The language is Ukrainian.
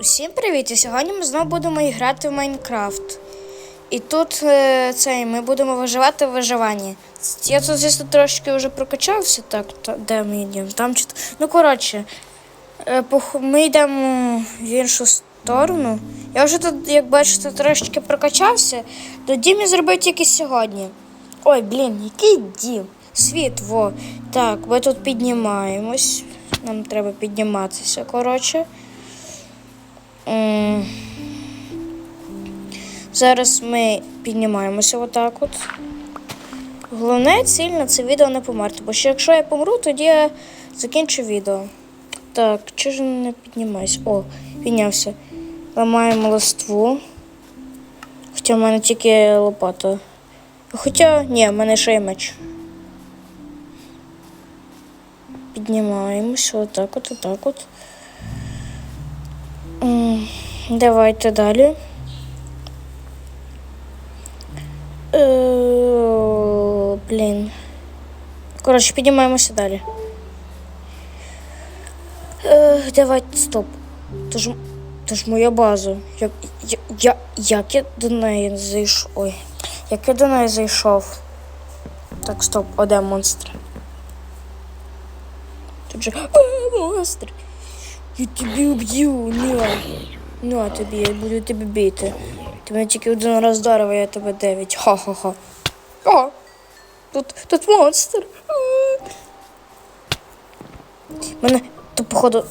Усім привіт! І сьогодні ми знову будемо грати в Майнкрафт. І тут е, цей, ми будемо виживати в виживанні. Я тут, звісно, трошки вже прокачався. Так, та, де ми йдемо? Там чи. Ну, коротше, е, пох- ми йдемо в іншу сторону. Я вже тут, як бачите, трошки прокачався. До дім я зробив тільки сьогодні. Ой, блін, який дім? Світ, во. Так, ми тут піднімаємось. Нам треба підніматися, коротше. Зараз ми піднімаємося отак от. Головне ціль на це відео не померти, бо ще якщо я помру, тоді я закінчу відео. Так, чи ж не піднімаюсь? О, піднявся. Ламаємо листву. Хоча в мене тільки лопата. Хоча, ні, в мене ще є меч. Піднімаємося отак от, отак от. Давайте далі. Е, Блін. Коротше, піднімаємося далі. Е, Давайте, стоп. То ж, то ж моя база. Як, я, я, як я до неї зайшов? Ой. Як я до неї зайшов? Так, стоп, а монстр? Тут же. А, монстр! Я тебе уб'ю, на. а тобі, я буду тебе бити. Ти мене тільки один раз вдарив, а я тебе дев'ять. Ха-ха-ха. О! Тут, тут монстр. Мене то походу,